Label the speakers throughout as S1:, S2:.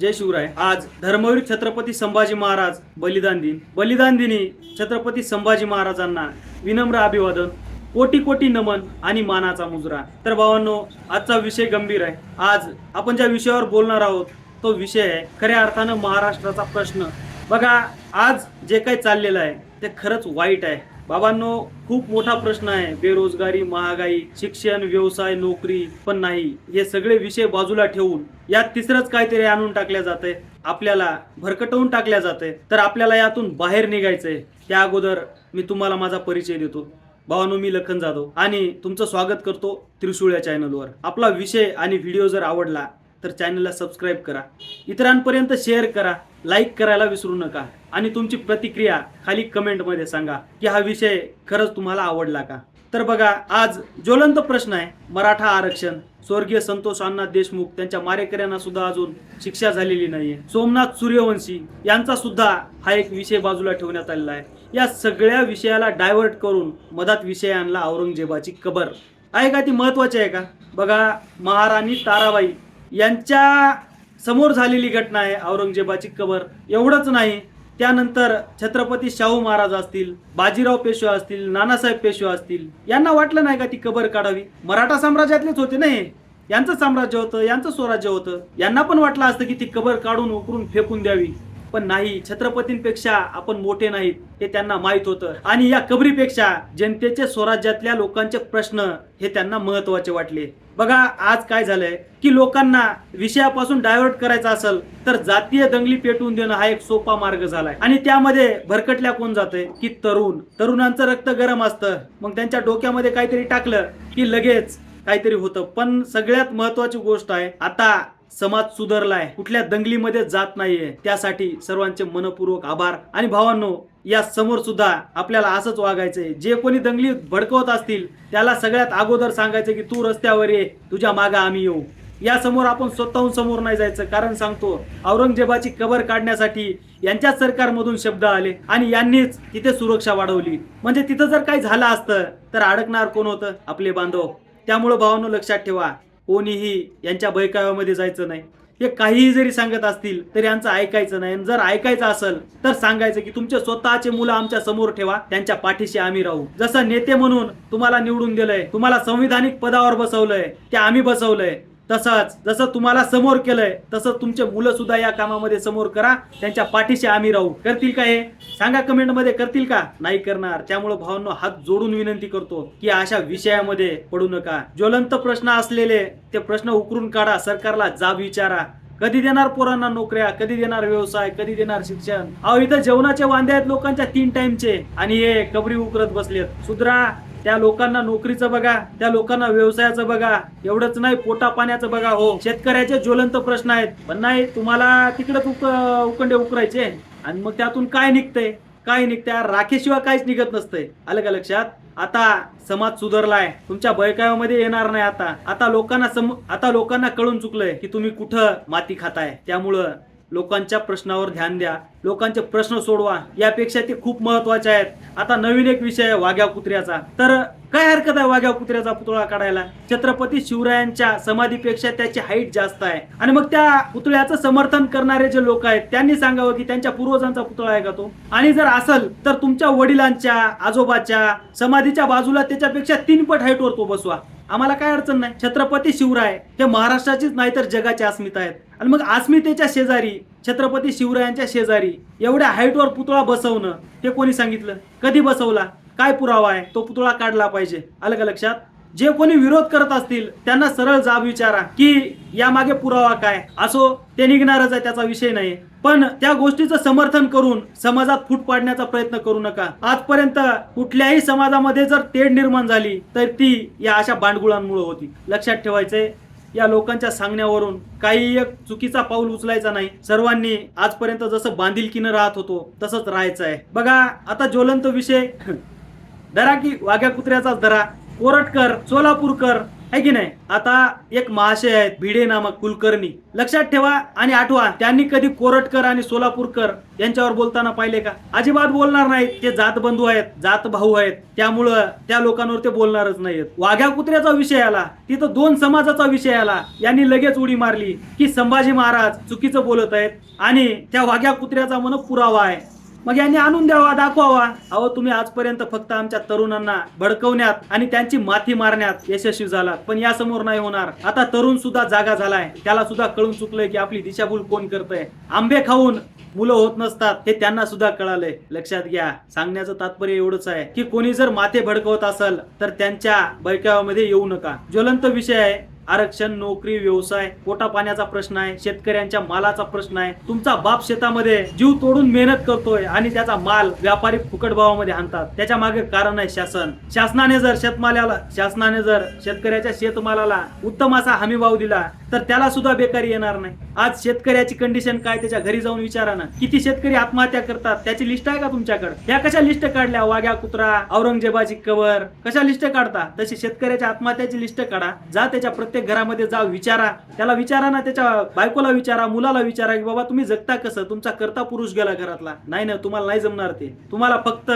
S1: जय शिवराय. आज धर्मवीर छत्रपती संभाजी महाराज बलिदान दिन. बलिदान दिनी छत्रपती संभाजी महाराजांना विनम्र अभिवादन कोटी कोटी नमन आणि मानाचा मुजरा. तर भावांनो आजचा विषय गंभीर आहे. आज आपण ज्या विषयावर बोलणार आहोत तो विषय आहे खऱ्या अर्थानं महाराष्ट्राचा प्रश्न. बघा आज जे काही चाललेलं आहे ते खरंच वाईट आहे. बाबांनो खूप मोठा प्रश्न आहे. बेरोजगारी महागाई शिक्षण व्यवसाय नोकरी पण नाही. हे सगळे विषय बाजूला ठेवून यात तिसरंच काहीतरी आणून टाकल्या जाते आपल्याला भरकटवून टाकल्या जाते तर आपल्याला यातून बाहेर निघायचंय. त्या अगोदर मी तुम्हाला माझा परिचय देतो. भावानो मी लखन जाधव आणि तुमचं स्वागत करतो त्रिशूळ या चॅनलवर आपला विषय आणि व्हिडिओ जर आवडला तर चॅनलला सबस्क्राईब करा. इतरांपर्यंत शेअर करा. लाईक करायला विसरू नका. आणि तुमची प्रतिक्रिया खाली कमेंटमध्ये सांगा की हा विषय खरंच तुम्हाला आवडला का? तर बघा आज ज्वलंत प्रश्न आहे. मराठा आरक्षण. स्वर्गीय संतोष अण्णा देशमुख त्यांच्या मारेकऱ्यांना सुद्धा अजून शिक्षा झालेली नाहीये. सोमनाथ सूर्यवंशी यांचा सुद्धा हा एक विषय बाजूला ठेवण्यात आलेला आहे. या सगळ्या विषयाला डायव्हर्ट करून मधात विषय आणला औरंगजेबाची कबर. आहे का ती महत्वाची आहे का? बघा महाराणी ताराबाई यांच्या समोर झालेली घटना आहे औरंगजेबाची कबर. एवढंच नाही त्यानंतर छत्रपती शाहू महाराज असतील बाजीराव पेशवा असतील नानासाहेब पेशवा असतील यांना वाटलं नाही का ती कबर काढावी? मराठा साम्राज्यातलेच होते ना हे. यांचं साम्राज्य होतं यांचं स्वराज्य होतं. यांना पण वाटलं असतं की ती कबर काढून उकरून फेकून द्यावी. पण नाही छत्रपतींपेक्षा आपण मोठे नाहीत हे त्यांना माहीत होतं. आणि या कबरीपेक्षा जनतेचे स्वराज्यातल्या लोकांचे प्रश्न हे त्यांना महत्त्वाचे वाटले. बघा आज काय झालंय? की लोकांना विषयापासून डायव्हर्ट करायचं असेल तर जातीय दंगली पेटवून देणं हा एक सोपा मार्ग झालाय. आणि त्यामध्ये भरकटल्या कोण जाते की तरुण. तरुणांचं रक्त गरम असतं. मग त्यांच्या डोक्यामध्ये काहीतरी टाकलं की लगेच काहीतरी होतं. पण सगळ्यात महत्वाची गोष्ट आहे आता समाज सुधारलाय कुठल्या दंगलीमध्ये जात नाहीये त्यासाठी सर्वांचे मनपूर्वक आभार. आणि भावांनो या समोर सुद्धा आपल्याला असंच वागायचंय जे कोणी दंगली भडकवत असतील त्याला सगळ्यात अगोदर सांगायचं की तू रस्त्यावर ये तुझ्या मागा आम्ही येऊ. या समोर आपण स्वतःहून समोर नाही जायचं कारण सांगतो औरंगजेबाची कबर काढण्यासाठी यांच्याच सरकारमधून शब्द आले आणि यांनीच तिथे सुरक्षा वाढवली. म्हणजे तिथं जर काही झालं असतं तर अडकणार कोण होतं? आपले बांधव. त्यामुळं भावांनो लक्षात ठेवा कोणीही यांच्या बैकाव्यामध्ये जायचं नाही. हे काहीही जरी सांगत असतील तरी यांचं ऐकायचं नाही. आणि जर ऐकायचं असेल तर सांगायचं की तुमचे स्वतःचे मुलं आमच्यासमोर ठेवा त्यांच्या पाठीशी आम्ही राहू. जसं नेते म्हणून तुम्हाला निवडून दिलंय तुम्हाला संविधानिक पदावर बसवलंय ते आम्ही बसवलंय. तसंच जसं तुम्हाला समोर केलंय तसं तुमचे मुलं सुद्धा या कामामध्ये समोर करा. त्यांच्या पाठीशी आम्ही राहू. करतील का हे? सांगा कमेंटमध्ये. करतील का? नाही करणार. त्यामुळे भावांनो हात जोडून विनंती करतो की अशा विषयामध्ये पडू नका. ज्वलंत प्रश्न असलेले ते प्रश्न उकरून काढा. सरकारला जाब विचारा. कधी देणार पोरांना नोकऱ्या? कधी देणार व्यवसाय? कधी देणार शिक्षण? अहो इथं जेवणाचे वांदे आहेत लोकांच्या तीन टाइमचे आणि हे कबरी उकरत बसलेत. सुधरा त्या लोकांना नोकरीचं बघा त्या लोकांना व्यवसायाचं बघा एवढंच नाही पोटा पाण्याचं बघा हो. शेतकऱ्याचे ज्वलंत प्रश्न आहेत. पण नाही तुम्हाला तिकडे उक उकंडे उकरायचे. आणि मग त्यातून काय निघतंय? काय निघतंय? राखेशिवाय काहीच निघत नसतंय. आलं का लक्षात? आता समाज सुधारलाय. तुमच्या बळकाव्यामध्ये येणार नाही आता. आता लोकांना सम आता लोकांना कळून चुकलंय की तुम्ही कुठं माती खाताय. त्यामुळं लोकांच्या प्रश्नावर ध्यान द्या. लोकांचे प्रश्न सोडवा. यापेक्षा ते खूप महत्त्वाचे आहेत. आता नवीन एक विषय आहे वाघ्या कुत्र्याचा. तर काय हरकत आहे वाघ्या कुत्र्याचा पुतळा काढायला? छत्रपती शिवरायांच्या समाधीपेक्षा त्याची हाईट जास्त आहे. आणि मग त्या पुतळ्याचं समर्थन करणारे जे लोक आहेत त्यांनी सांगावं की त्यांच्या पूर्वजांचा पुतळा आहे का तो? आणि जर असेल तर तुमच्या वडिलांच्या आजोबाच्या समाधीच्या बाजूला त्याच्यापेक्षा तीन पट हाईटवर तो बसवा. आम्हाला काय अडचण नाही. छत्रपती शिवराय हे महाराष्ट्राचीच नाही तर जगाची अस्मिता आहेत. आणि मग अस्मितेच्या शेजारी छत्रपती शिवरायांच्या शेजारी एवढ्या हाईटवर पुतळा बसवणं हे कोणी सांगितलं? कधी बसवला? काय पुरावा आहे? तो पुतळा काढला पाहिजे. आलं का लक्षात? जे कोणी विरोध करत असतील त्यांना सरळ जाब विचारा की यामागे पुरावा काय? असो ते निघणारच आहे त्याचा विषय नाही. पण त्या गोष्टीचं समर्थन करून समाजात फूट पाडण्याचा प्रयत्न करू नका. आजपर्यंत कुठल्याही समाजामध्ये जर तेढ निर्माण झाली तर ती या अशा बांडगुळांमुळे होती. लक्षात ठेवायचंय या लोकांच्या सांगण्यावरून काही एक चुकीचा पाऊल उचलायचा नाही. सर्वांनी आजपर्यंत जसं बांधिलकीनं राहत होतो तसंच राहायचं आहे. बघा आता ज्वलंत विषय. धरा की वाघ्या कुत्र्याचाच धरा. कोरटकर सोलापूरकर आहे की नाही? आता एक महाशय आहेत भिडे नामक कुलकर्णी. लक्षात ठेवा आणि आठवा त्यांनी कधी कोरटकर आणि सोलापूरकर यांच्यावर बोलताना पाहिले का? अजिबात बोलणार नाहीत. ते जात बंधू आहेत जात भाऊ आहेत. त्यामुळं त्या लोकांवर ते बोलणारच नाहीत वाघ्या कुत्र्याचा विषय आला तिथं दोन समाजाचा विषय आला. यांनी लगेच उडी मारली की संभाजी महाराज चुकीचं बोलत आहेत आणि त्या वाघ्या कुत्र्याचा मन पुरावा आहे. मग यांनी आणून द्यावा दाखवावा. अहो तुम्ही आजपर्यंत फक्त आमच्या तरुणांना भडकवण्यात आणि त्यांची माथी मारण्यात यशस्वी झालात. पण या समोर नाही होणार. आता तरुण सुद्धा जागा झालाय. त्याला सुद्धा कळून चुकलंय की आपली दिशाभूल कोण करतंय. आंबे खाऊन मुलं होत नसतात हे त्यांना सुद्धा कळालंय. लक्षात घ्या सांगण्याचं तात्पर्य एवढंच आहे की कोणी जर माथे भडकवत असेल तर त्यांच्या बैकावामध्ये येऊ नका. ज्वलंत विषय आहे. आरक्षण नोकरी व्यवसाय पोटा पाण्याचा प्रश्न आहे शेतकऱ्यांच्या मालाचा प्रश्न आहे. तुमचा बाप शेतामध्ये जीव तोडून मेहनत करतोय आणि त्याचा माल व्यापारी फुकट भावामध्ये आणतात त्याच्यामागे कारण आहे शासन. शासनाने जर शेतमालाला शासनाने जर शेतकऱ्याच्या शेतमालाला उत्तम असा हमी भाव दिला तर त्याला सुद्धा बेकारी येणार नाही. आज शेतकऱ्याची कंडिशन काय? त्याच्या घरी जाऊन विचारा ना. किती शेतकरी आत्महत्या करतात? त्याची लिस्ट आहे का तुमच्याकडे? ह्या कशा लिस्ट काढल्या? वाघ्या कुत्रा औरंगजेबाची कवर. कशा लिस्ट काढता? तशी शेतकऱ्याच्या आत्महत्याची लिस्ट काढा. जा त्याच्या प्रत्येक घरामध्ये जा विचारा. त्याला विचारा ना त्याच्या बायकोला विचारा मुलाला विचारा की बाबा तुम्ही जगता कसं? तुमचा करता पुरुष गेला घरातला. नाही ना तुम्हाला नाही जमणार ते. तुम्हाला फक्त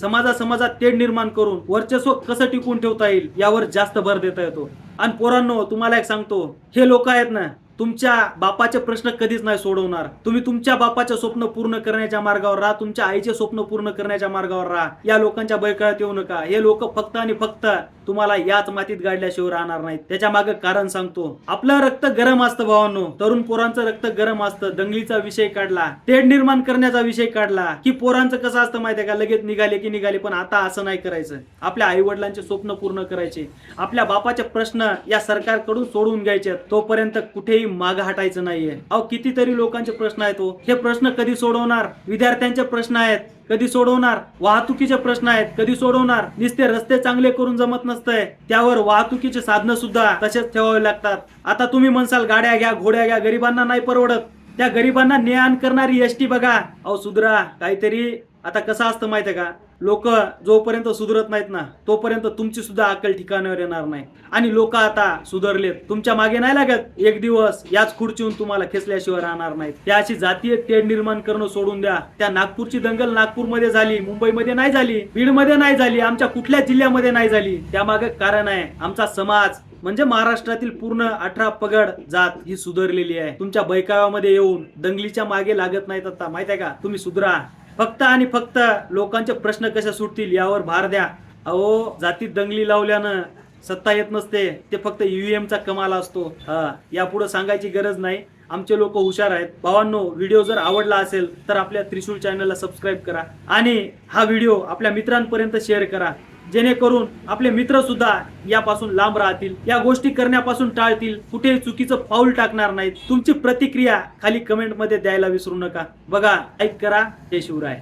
S1: समाजा समाजात तेढ निर्माण करून वर्चस्व कसं टिकून ठेवता येईल यावर जास्त भर देता येतो. आणि पोरांनो तुम्हाला एक सांगतो. हे लोक आहेत ना तुमच्या बापाचे प्रश्न कधीच नाही सोडवणार. तुम्ही तुमच्या बापाचे स्वप्न पूर्ण करण्याच्या मार्गावर राहा. तुमच्या आईचे स्वप्न पूर्ण करण्याच्या मार्गावर राहा. या लोकांच्या बैकळात येऊ नका. हे लोक फक्त आणि फक्त तुम्हाला याच मातीत गाडल्याशिवाय राहणार नाहीत. त्याच्यामागे कारण सांगतो. आपलं रक्त गरम असतं भावांनो. तरुण पोरांचं रक्त गरम असतं. दंगलीचा विषय काढला. तेढ निर्माण करण्याचा विषय काढला. की पोरांचं कसं असतं माहितीये का? लगेच निघाले की निघाले पण आता असं नाही करायचं. आपल्या आई वडिलांचे स्वप्न पूर्ण करायचे. आपल्या बापाचे प्रश्न या सरकारकडून सोडवून घ्यायचे. तोपर्यंत कुठेही माग हटायचं नाहीये. अहो कितीतरी लोकांचे प्रश्न आहेत हो. हे प्रश्न कधी सोडवणार? विद्यार्थ्यांचे प्रश्न आहेत. कधी सोडवणार? वाहतुकीचे प्रश्न आहेत. कधी सोडवणार? नुसते रस्ते चांगले करून जमत नसतंय. त्यावर वाहतुकीचे साधनं सुद्धा तसेच ठेवावे लागतात. आता तुम्ही म्हणसाल गाड्या घ्या घोड्या घ्या गरिबांना नाही परवडत. त्या गरिबांना ने आण करणारी एसटी बघा. अहो सुधरा काहीतरी आता कसं असतं माहितीये का? लोक जोपर्यंत सुधरत नाहीत ना तोपर्यंत तुमची सुद्धा अक्कल ठिकाणावर येणार नाही. आणि लोक आता सुधारलेत. तुमच्या मागे नाही लागत. एक दिवस याच खुर्चीहून तुम्हाला खेचल्याशिवाय राहणार नाहीत. त्या अशी जातीय तेढ निर्माण करणं सोडून द्या. त्या नागपूरची दंगल नागपूरमध्ये झाली मुंबईमध्ये नाही झाली बीडमध्ये नाही झाली आमच्या कुठल्या जिल्ह्यामध्ये नाही झाली. त्यामागे कारण आहे आमचा समाज म्हणजे महाराष्ट्रातील पूर्ण अठरा पगड जात ही सुधारलेली आहे. तुमच्या बैकावामध्ये येऊन दंगलीच्या मागे लागत नाहीत आता. माहिती आहे का? तुम्ही सुधरा. फक्त आणि फक्त लोकांचे प्रश्न कसे सुटतील यावर भार द्या. अहो जातीत दंगली लावल्यानं सत्ता येत नसते ते फक्त ईव्हीएम चा कमाल असतो. हा यापुढे सांगायची गरज नाही. आमचे लोक हुशार आहेत. भावांनो व्हिडिओ जर आवडला असेल तर आपल्या त्रिशूल चॅनलला सबस्क्राईब करा आणि हा व्हिडिओ आपल्या मित्रांपर्यंत शेअर करा. जेणेकरून आपले मित्र सुद्धा यापासून लांब राहतील या गोष्टी करण्यापासून टाळतील कुठेही चुकीचं पाऊल टाकणार नाहीत. तुमची प्रतिक्रिया खाली कमेंटमध्ये द्यायला विसरू नका. बघा ऐक करा जय शिवराय.